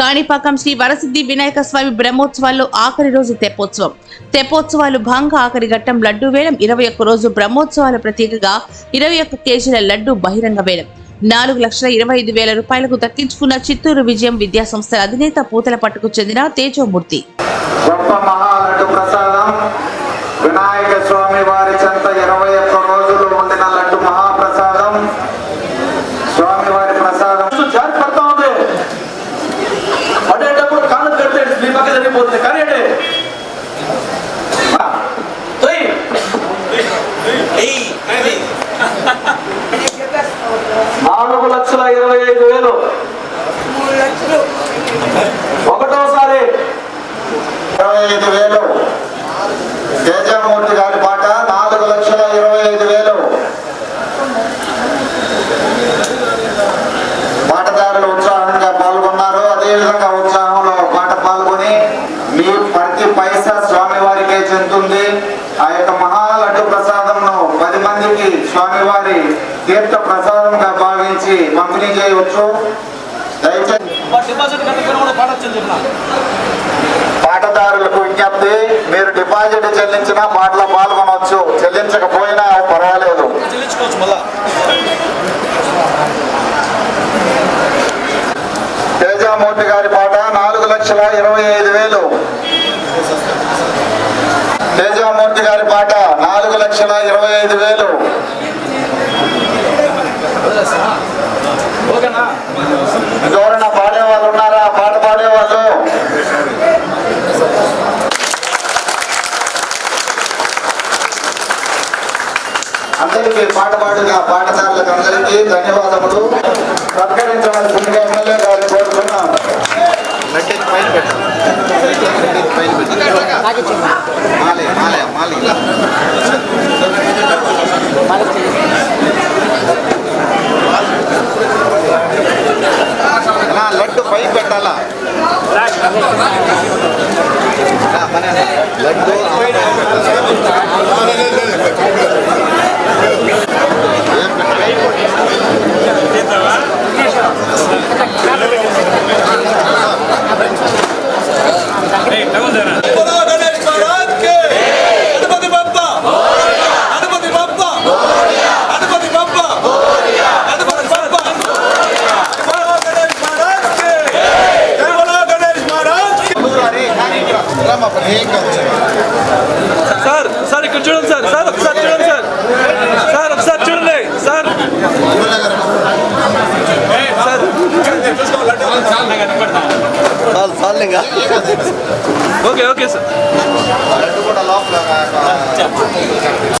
కాణిపాకం శ్రీ వరసిద్ధి వినాయక స్వామి బ్రహ్మోత్సవాల్లో ఆఖరి రోజు తెప్పోత్సవం. తెప్పోత్సవాలు భాగంగా ఆఖరి ఘట్టం లడ్డు వేలం ఇరవై ఒక్క రోజు బ్రహ్మోత్సవాల ప్రత్యేకగా ఇరవై ఒక్క కేజీల లడ్డు బహిరంగ వేలం. నాలుగు లక్షల ఇరవై ఐదు వేల రూపాయలకు దక్కించుకున్న చిత్తూరు విజయం విద్యాసంస్థ అధినేత పూతల పట్టుకు చెందిన తేజోమూర్తి. గొప్ప జరిగిపోతుంది కానీ. నాలుగు లక్షల ఇరవై ఐదు వేలు. ఒకటోసారి. ఇరవై ఐదు వేలు. భావించి పంపిణీ చేయవచ్చు పాటదారులకు విజ్ఞప్తి మీరు డిపాజిట్ చెల్లించినా పాటలో పాల్గొనవచ్చు. చెల్లించకపోయినా పర్వాలేదు. తేజామూర్తి గారి పాట నాలుగు లక్షల ఇరవై ఐదు వేలు. తేజామూర్తి గారి పాట నాలుగు లక్షల ఇరవై ఐదు వేలు. అందరికీ పాట పాడుగా పాటదారులకు అందరికీ ధన్యవాదములు సత్కరించవలసిందిగా ఎమ్మెల్యే గారిని కోరుతున్నాం లడ్డు పై పెట్టాలా లడ్డు ఓకే ఓకే సార్